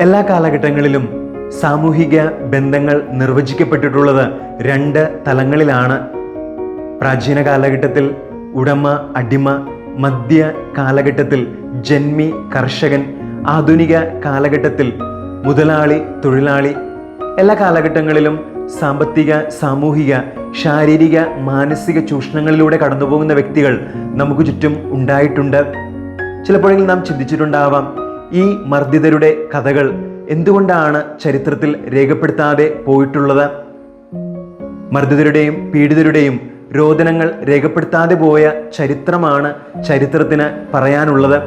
എല്ലാ കാലഘട്ടങ്ങളിലും സാമൂഹിക ബന്ധങ്ങൾ നിർവചിക്കപ്പെട്ടിട്ടുള്ളത് രണ്ട് തലങ്ങളിലാണ്. പ്രാചീന കാലഘട്ടത്തിൽ ഉടമ അടിമ മധ്യ കാലഘട്ടത്തിൽ ജന്മി കർഷകൻ ആധുനിക കാലഘട്ടത്തിൽ മുതലാളി തൊഴിലാളി. എല്ലാ കാലഘട്ടങ്ങളിലും സാമ്പത്തിക സാമൂഹിക ശാരീരിക മാനസിക ചൂഷണങ്ങളിലൂടെ കടന്നുപോകുന്ന വ്യക്തികൾ നമുക്ക് ചുറ്റും ഉണ്ടായിട്ടുണ്ട്. ചിലപ്പോഴെങ്കിലും നാം ചിന്തിച്ചിട്ടുണ്ടാവാം ഈ മർദ്ദിതരുടെ കഥകൾ എന്തുകൊണ്ടാണ് ചരിത്രത്തിൽ രേഖപ്പെടുത്താതെ പോയിട്ടുള്ളത്? മർദ്ദിതരുടെയും പീഡിതരുടെയും രോദനങ്ങൾ രേഖപ്പെടുത്താതെ പോയ ചരിത്രമാണ് ചരിത്രത്തിന് പറയാനുള്ളത്.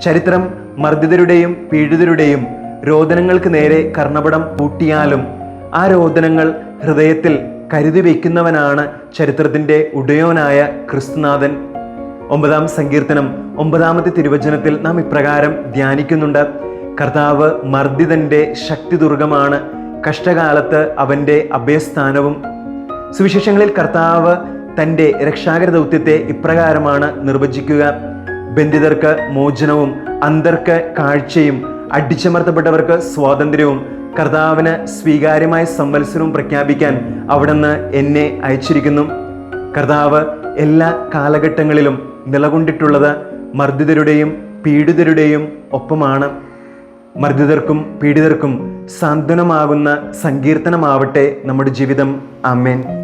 ചരിത്രം മർദ്ദിതരുടെയും പീഡിതരുടെയും രോദനങ്ങൾക്ക് നേരെ കർണപടം പൂട്ടിയാലും ആ രോദനങ്ങൾ ഹൃദയത്തിൽ കരുതി വയ്ക്കുന്നവനാണ് ചരിത്രത്തിന്റെ ഉടയോനായ ക്രിസ്തുനാഥൻ. ഒമ്പതാം സങ്കീർത്തനം ഒമ്പതാമത്തെ തിരുവചനത്തിൽ നാം ഇപ്രകാരം ധ്യാനിക്കുന്നുണ്ട്. കർത്താവ് മർദ്ദിതന്റെ ശക്തി ദുർഗമാണ് കഷ്ടകാലത്ത് അവന്റെ അഭയസ്ഥാനവും. സുവിശേഷങ്ങളിൽ കർത്താവ് തന്റെ രക്ഷാകര ദൗത്യത്തെ ഇപ്രകാരമാണ് നിർവചിക്കുക. ബന്ധിതർക്ക് മോചനവും അന്തർക്ക് കാഴ്ചയും അടിച്ചമർത്തപ്പെട്ടവർക്ക് സ്വാതന്ത്ര്യവും കർത്താവിന് സ്വീകാര്യമായ സംവത്സരവും പ്രഖ്യാപിക്കാൻ അവിടുന്ന് എന്നെ അയച്ചിരിക്കുന്നു. കർത്താവ് എല്ലാ കാലഘട്ടങ്ങളിലും നിലകൊണ്ടിട്ടുള്ളത് മർദ്ദിതരുടെയും പീഡിതരുടെയും ഒപ്പമാണ്. മർദ്ദിതർക്കും പീഡിതർക്കും സാന്ത്വനമാകുന്ന സങ്കീർത്തനമാവട്ടെ നമ്മുടെ ജീവിതം. അമ്മേൻ